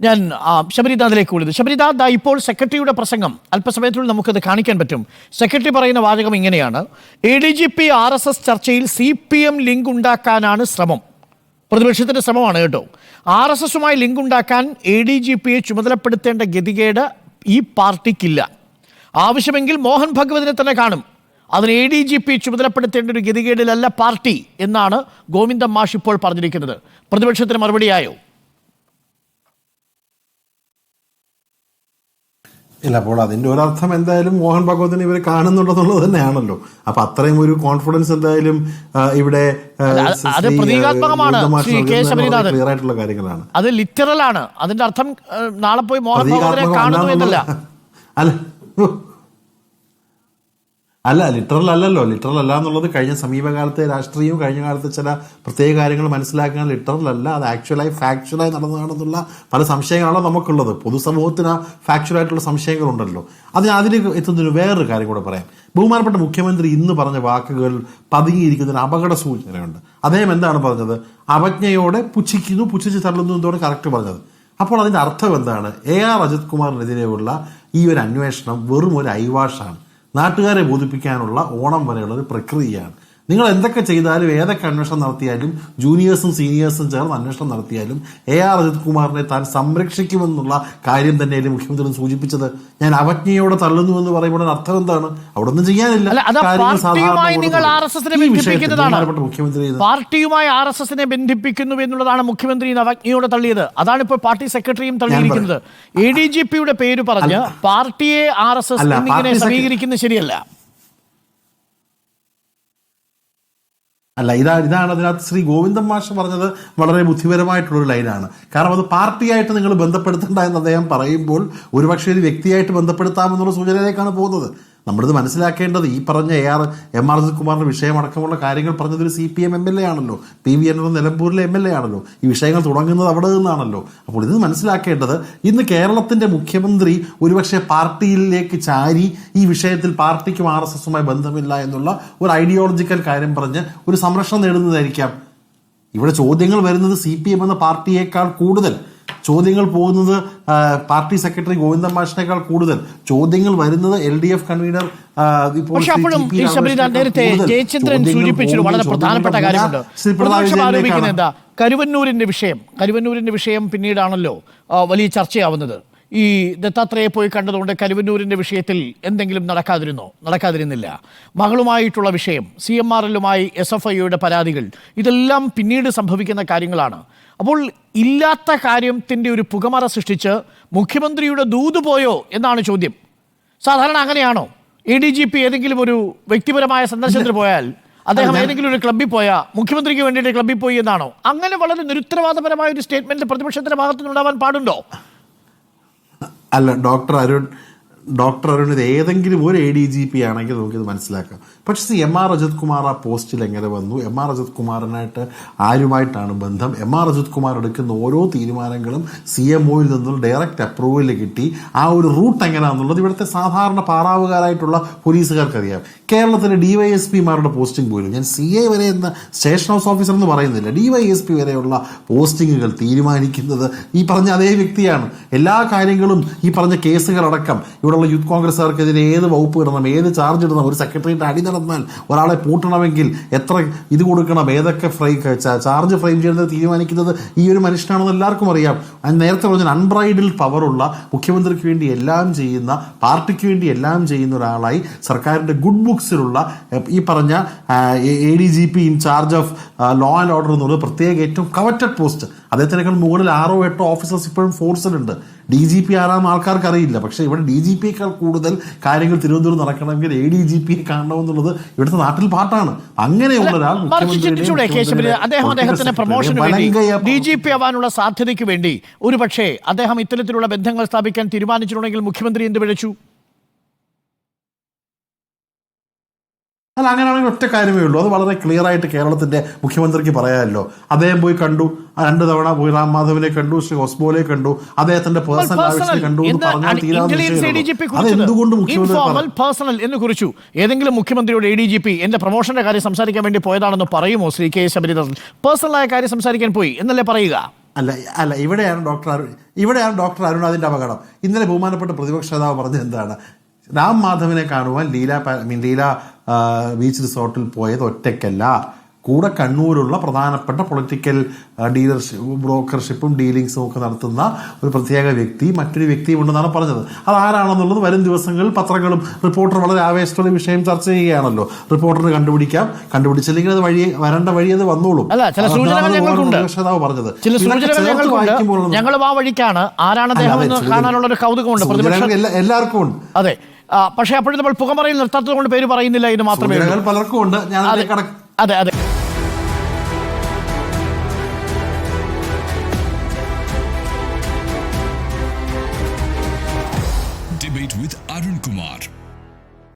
ഞാൻ ശബരിനാഥിലേക്ക് വിളിച്ചത് ശബരിനാഥ് ഇപ്പോൾ സെക്രട്ടറിയുടെ പ്രസംഗം. അല്പസമയത്തിനുള്ളിൽ നമുക്കത് കാണിക്കാൻ പറ്റും. സെക്രട്ടറി പറയുന്ന വാചകം ഇങ്ങനെയാണ്. A D G P R S S ചർച്ചയിൽ സി പി എം ലിങ്ക് ഉണ്ടാക്കാനാണ് ശ്രമം. പ്രതിപക്ഷത്തിന്റെ ശ്രമമാണ് കേട്ടോ. ആർ എസ് എസുമായി ലിങ്ക് ഉണ്ടാക്കാൻ എ ഡി ജി പിയെ ചുമതലപ്പെടുത്തേണ്ട ഗതികേട് ഈ പാർട്ടിക്കില്ല. ആവശ്യമെങ്കിൽ മോഹൻ ഭഗവതിനെ തന്നെ കാണും. അതിന് എ ഡി ജി പി ചുമതലപ്പെടുത്തേണ്ട ഒരു ഗതികേടിലല്ല പാർട്ടി എന്നാണ് ഗോവിന്ദം മാഷ് ഇപ്പോൾ പറഞ്ഞിരിക്കുന്നത്. പ്രതിപക്ഷത്തിന് മറുപടിയായോ? ഇല്ല അപ്പോൾ അതിന്റെ ഒരർത്ഥം എന്തായാലും മോഹൻ ഭഗവതിനെ ഇവർ കാണുന്നുണ്ടെന്നുള്ളത് തന്നെയാണല്ലോ. അപ്പൊ അത്രയും ഒരു കോൺഫിഡൻസ് എന്തായാലും ഇവിടെ. ക്ലിയർ ആയിട്ടുള്ള കാര്യങ്ങളാണ്. അത് ലിറ്ററൽ ആണ്. അതിന്റെ അർത്ഥം നാളെ പോയി മോഹൻ ഭഗവതിനെ കാണുന്നു എന്നല്ല. അല്ല അല്ല ലിറ്ററൽ അല്ലല്ലോ ലിറ്ററൽ അല്ല എന്നുള്ളത് കഴിഞ്ഞ സമീപകാലത്തെ രാഷ്ട്രീയവും കഴിഞ്ഞ കാലത്തെ ചില പ്രത്യേക കാര്യങ്ങൾ മനസ്സിലാക്കാൻ ലിറ്ററൽ അല്ല അത് ആക്ച്വലായി ഫാക്ച്വലായി നടന്നതാണെന്നുള്ള പല സംശയങ്ങളാണ് നമുക്കുള്ളത്. പൊതുസമൂഹത്തിന് ഫാക്ച്വൽ ആയിട്ടുള്ള സംശയങ്ങളുണ്ടല്ലോ. അതിന് അതിലേക്ക് എത്തുന്നതിന് വേറൊരു കാര്യം കൂടെ പറയാം. ബഹുമാനപ്പെട്ട മുഖ്യമന്ത്രി ഇന്ന് പറഞ്ഞ വാക്കുകൾ പതുങ്ങിയിരിക്കുന്നതിന് അപകട സൂചനയുണ്ട്. അദ്ദേഹം എന്താണ് പറഞ്ഞത്? അവജ്ഞയോടെ പുച്ഛിക്കുന്നു പുച്ഛിച്ച് തള്ളുന്നു എന്നോട് കറക്റ്റ് പറഞ്ഞത്. അപ്പോൾ അതിന്റെ അർത്ഥം എന്താണ്? എ ആർ അജിത് കുമാറിനെതിരെയുള്ള ഈ ഒരു അന്വേഷണം വെറും ഒരു ഐവാഷാണ് നാട്ടുകാരെ ബോധിപ്പിക്കാനുള്ള ഓണം വരെയുള്ള ഒരു പ്രക്രിയയാണ്. നിങ്ങൾ എന്തൊക്കെ ചെയ്താലും ഏതൊക്കെ അന്വേഷണം നടത്തിയാലും ജൂനിയേഴ്സും സീനിയേഴ്സും ചേർന്ന് അന്വേഷണം നടത്തിയാലും എ ആർ അജിത് കുമാറിനെ താൻ സംരക്ഷിക്കുമെന്നുള്ള കാര്യം തന്നെയല്ലേ മുഖ്യമന്ത്രി സൂചിപ്പിച്ചത്? ഞാൻ അവജ്ഞയോടെ തള്ളുന്നു എന്ന് പറയുമ്പോൾ അർത്ഥം എന്താണ്? അവിടെ ഒന്നും ചെയ്യാനില്ല പാർട്ടിയുമായി ആർ എസ് എസിനെ ബന്ധിപ്പിക്കുന്നു എന്നുള്ളതാണ് മുഖ്യമന്ത്രി അവജ്ഞയോടെ തള്ളിയത്. അതാണ് ഇപ്പോൾ പാർട്ടി സെക്രട്ടറിയും തള്ളിയിരിക്കുന്നത്. എ ഡി ജി പിയുടെ പേര് പറഞ്ഞ് പാർട്ടിയെ ആർ എസ് എസ് എന്നിങ്ങനെ സമീകരിക്കുന്നത് ശരിയല്ല. അല്ല ഇതാ ഇതാണ് അതിനകത്ത് ശ്രീ ഗോവിന്ദൻ മാഷ് പറഞ്ഞത് വളരെ ബുദ്ധിപരമായിട്ടുള്ള ഒരു ലൈനാണ്. കാരണം അത് പാർട്ടിയായിട്ട് നിങ്ങൾ ബന്ധപ്പെടുത്തണ്ട എന്ന് അദ്ദേഹം പറയുമ്പോൾ ഒരുപക്ഷെ ഒരു വ്യക്തിയായിട്ട് ബന്ധപ്പെടുത്താമെന്നുള്ള സൂചനയിലേക്കാണ് പോകുന്നത്. നമ്മളിത് മനസ്സിലാക്കേണ്ടത് ഈ പറഞ്ഞ എ ആർ എം ആർ കുമാറിന്റെ വിഷയമടക്കമുള്ള കാര്യങ്ങൾ പറഞ്ഞത് ഒരു C P M M L A ആണല്ലോ. പി വി എൻ നിലമ്പൂരിലെ എം എൽ എ ആണല്ലോ. ഈ വിഷയങ്ങൾ തുടങ്ങുന്നത് അവിടെ നിന്നാണല്ലോ. അപ്പോൾ ഇത് മനസ്സിലാക്കേണ്ടത് ഇന്ന് കേരളത്തിന്റെ മുഖ്യമന്ത്രി ഒരുപക്ഷെ പാർട്ടിയിലേക്ക് ചാരി ഈ വിഷയത്തിൽ പാർട്ടിക്കും ആർ എസ് എസുമായി ബന്ധമില്ല എന്നുള്ള ഒരു ഐഡിയോളജിക്കൽ കാര്യം പറഞ്ഞ് ഒരു സംരക്ഷണം നേടുന്നതായിരിക്കാം. ഇവിടെ ചോദ്യങ്ങൾ വരുന്നത് സി പി എം എന്ന പാർട്ടിയേക്കാൾ കൂടുതൽ. ചോദ്യങ്ങൾ പോകുന്നത് പാർട്ടി സെക്രട്ടറി ഗോവിന്ദൻ മാഷിനേക്കാൾ കൂടുതൽ. ചോദ്യങ്ങൾ വരുന്നത് എൽ ഡി എഫ് കൺവീനർ ആ, ഇപ്പോൾ പക്ഷെ അപ്പോഴും ഈ ശബരിനാഥ് നേരത്തെ ജയചന്ദ്രൻ സൂചിപ്പിച്ചൊരു വളരെ പ്രധാനപ്പെട്ട കാര്യമുണ്ട്. മുന പ്രതിപക്ഷം ആരോപിക്കുന്നത് എന്താ? കരുവന്നൂരിന്റെ വിഷയം. കരുവന്നൂരിന്റെ വിഷയം പിന്നീടാണല്ലോ വലിയ ചർച്ചയാവുന്നത്. ഈ ദത്താത്രേയെ പോയി കണ്ടതുകൊണ്ട് കരുവന്നൂരിന്റെ വിഷയത്തിൽ എന്തെങ്കിലും നടക്കാതിരുന്നോ? നടക്കാതിരുന്നില്ല. മകളുമായിട്ടുള്ള വിഷയം സി എം ആർ എല്ലുമായി എസ് എഫ് ഐയുടെ പരാതികൾ ഇതെല്ലാം പിന്നീട് സംഭവിക്കുന്ന കാര്യങ്ങളാണ്. അപ്പോൾ ഇല്ലാത്ത കാര്യത്തിന്റെ ഒരു പുകമറ സൃഷ്ടിച്ച് മുഖ്യമന്ത്രിയുടെ ദൂത് പോയോ എന്നാണ് ചോദ്യം. സാധാരണ അങ്ങനെയാണോ? എ ഡി ജി പി ഏതെങ്കിലും ഒരു വ്യക്തിപരമായ സന്ദർശനത്തിന് പോയാൽ അദ്ദേഹം ഏതെങ്കിലും ഒരു ക്ലബ്ബിൽ പോയാ മുഖ്യമന്ത്രിക്ക് വേണ്ടിയിട്ട് ക്ലബ്ബിൽ പോയി എന്നാണോ? അങ്ങനെ വളരെ നിരുത്തരവാദപരമായ ഒരു സ്റ്റേറ്റ്മെന്റ് പ്രതിപക്ഷത്തിന്റെ ഭാഗത്തുനിന്നുണ്ടാവാൻ പാടുണ്ടോ? അല്ല ഡോക്ടർ അരുൺ ഡോക്ടർ അരുണിത് ഏതെങ്കിലും ഒരു എ ഡി ജി പി ആണെങ്കിൽ നമുക്കിത് മനസ്സിലാക്കാം. പക്ഷേ എം ആർ അജിത് കുമാർ ആ പോസ്റ്റിൽ എങ്ങനെ വന്നു? എം ആർ അജിത് കുമാറിനായിട്ട് ആരുമായിട്ടാണ് ബന്ധം? എം ആർ അജിത് കുമാർ എടുക്കുന്ന ഓരോ തീരുമാനങ്ങളും സി എം ഒയിൽ നിന്നുള്ള ഡയറക്റ്റ് അപ്രൂവൽ കിട്ടി. ആ ഒരു റൂട്ട് എങ്ങനെയാണെന്നുള്ളത് ഇവിടുത്തെ സാധാരണ പാറാവുകാരായിട്ടുള്ള പോലീസുകാർക്ക് അറിയാം കേരളത്തിലെ ഡിവൈഎസ് പിമാരുടെ പോസ്റ്റിംഗ് പോലും. ഞാൻ സി എ വരെ എന്ന സ്റ്റേഷൻ ഹൗസ് ഓഫീസർ എന്ന് പറയുന്നില്ല. ഡിവൈഎസ് പി വരെയുള്ള പോസ്റ്റിങ്ങുകൾ തീരുമാനിക്കുന്നത് ഈ പറഞ്ഞ അതേ വ്യക്തിയാണ്. എല്ലാ കാര്യങ്ങളും ഈ പറഞ്ഞ കേസുകളടക്കം. ഇവിടെയുള്ള യൂത്ത് കോൺഗ്രസ്സുകാർക്കെതിരെ ഏത് വകുപ്പ് ഇടണം ഏത് ചാർജ് ഇടണം ഒരു സെക്രട്ടറിയുടെ അടി നടന്നാൽ ഒരാളെ പൂട്ടണമെങ്കിൽ എത്ര ഇത് കൊടുക്കണം ഏതൊക്കെ ഫ്രൈ ചാർജ് ഫ്രെയിം ചെയ്യുന്നത് തീരുമാനിക്കുന്നത് ഈ ഒരു മനുഷ്യനാണെന്ന് എല്ലാവർക്കും അറിയാം. നേരത്തെ പറഞ്ഞ അൺബ്രൈഡിൽ പവറുള്ള മുഖ്യമന്ത്രിക്ക് വേണ്ടി എല്ലാം ചെയ്യുന്ന പാർട്ടിക്ക് വേണ്ടി എല്ലാം ചെയ്യുന്ന ഒരാളായി സർക്കാരിന്റെ ഗുഡ് ബുക്സിലുള്ള ഈ പറഞ്ഞ A D G P in charge of law and order എന്നുള്ളത് പ്രത്യേക ഏറ്റവും കവറ്റഡ് പോസ്റ്റ് അദ്ദേഹത്തിനേക്കാൾ മുകളിൽ ആറോ എട്ടോ ഓഫീസേഴ്സ് ഇപ്പോഴും ഫോഴ്സിലുണ്ട് ഡി ജി പി ആരാന്ന് ആൾക്കാർക്ക് അറിയില്ല പക്ഷേ ഇവിടെ ഡി ജി പിയേക്കാൾ കൂടുതൽ കാര്യങ്ങൾ തിരുവനന്തപുരം നടക്കണമെങ്കിൽ എ ഡി ജി പിയെ കാണണമെന്നുള്ളത് ഇവിടുത്തെ നാട്ടിൽ പാട്ടാണ്. അങ്ങനെയുള്ള ഒരാൾ ഡി ജി പി ആവാനുള്ള സാധ്യതയ്ക്ക് വേണ്ടി ഒരു പക്ഷേ അദ്ദേഹം ഇത്തരത്തിലുള്ള ബന്ധങ്ങൾ സ്ഥാപിക്കാൻ തീരുമാനിച്ചിട്ടുണ്ടെങ്കിൽ മുഖ്യമന്ത്രി എന്ത് പിഴച്ചു അല്ല അങ്ങനെയാണെങ്കിൽ ഒറ്റ കാര്യമേ ഉള്ളൂ. അത് വളരെ ക്ലിയർ ആയിട്ട് കേരളത്തിന്റെ മുഖ്യമന്ത്രിക്ക് പറയാമല്ലോ. അദ്ദേഹം പോയി കണ്ടു. രണ്ട് തവണ പോയി റാം മാധവനെ കണ്ടു ശ്രീ ഹോസ്ബോലെ കണ്ടു. അദ്ദേഹത്തിന്റെ പേഴ്സണൽ ആവശ്യത്തിന് കണ്ടു എന്ന് പറഞ്ഞാൽ. അത് എന്തുകൊണ്ട് മുഖ്യമന്ത്രി? പേഴ്സണൽ എന്ന് കുറിച്ചു. ഏതെങ്കിലും മുഖ്യമന്ത്രിയുടെ എ ഡി ജി പി എന്റെ പ്രൊമോഷന്റെ കാര്യം സംസാരിക്കാൻ വേണ്ടി പോയതാണെന്ന് പറയുമോ ശ്രീ കെ ശബരിദാസൻ പേഴ്സണലായ കാര്യം സംസാരിക്കാൻ പോയി എന്നല്ലേ പറയുക? അല്ല അല്ല ഇവിടെയാണ് ഡോക്ടർ അരുൺ ഇവിടെയാണ് ഡോക്ടർ അരുൺ അതിന്റെ അപകടം. ഇന്നലെ ബഹുമാനപ്പെട്ട പ്രതിപക്ഷ നേതാവ് പറഞ്ഞത് എന്താണ്? രാം മാധവനെ കാണുവാൻ ലീല മീൻ ലീല ബീച്ച് റിസോർട്ടിൽ പോയത് ഒറ്റയ്ക്കല്ല. കൂടെ കണ്ണൂരുള്ള പ്രധാനപ്പെട്ട പൊളിറ്റിക്കൽ ഡീലർഷിപ്പ് ബ്രോക്കർഷിപ്പും ഡീലിങ്സും ഒക്കെ നടത്തുന്ന ഒരു പ്രത്യേക വ്യക്തി മറ്റൊരു വ്യക്തിയും ഉണ്ടെന്നാണ് പറഞ്ഞത്. അത് ആരാണെന്നുള്ളത് വരും ദിവസങ്ങളിൽ പത്രങ്ങളും റിപ്പോർട്ടർ വളരെ ആവേശത്തോടെ വിഷയം ചർച്ച ചെയ്യുകയാണല്ലോ. റിപ്പോർട്ടറിന് കണ്ടുപിടിക്കാം. കണ്ടുപിടിച്ചില്ലെങ്കിൽ അത് വഴി വരേണ്ട വഴി അത് വന്നോളും. പറഞ്ഞത്. ഞങ്ങളും ആ വഴിക്കാണ് ആരാണ് എല്ലാവർക്കും ഉണ്ട്. അതെ. പക്ഷേ അപ്പോഴും നമ്മൾ പുകമറയിൽ നിർത്താത്തത് കൊണ്ട് പേര് പറയുന്നില്ല എന്ന് മാത്രമേ പലർക്കും ഉണ്ട്. അതെ അതെ. Debate with Arun Kumar.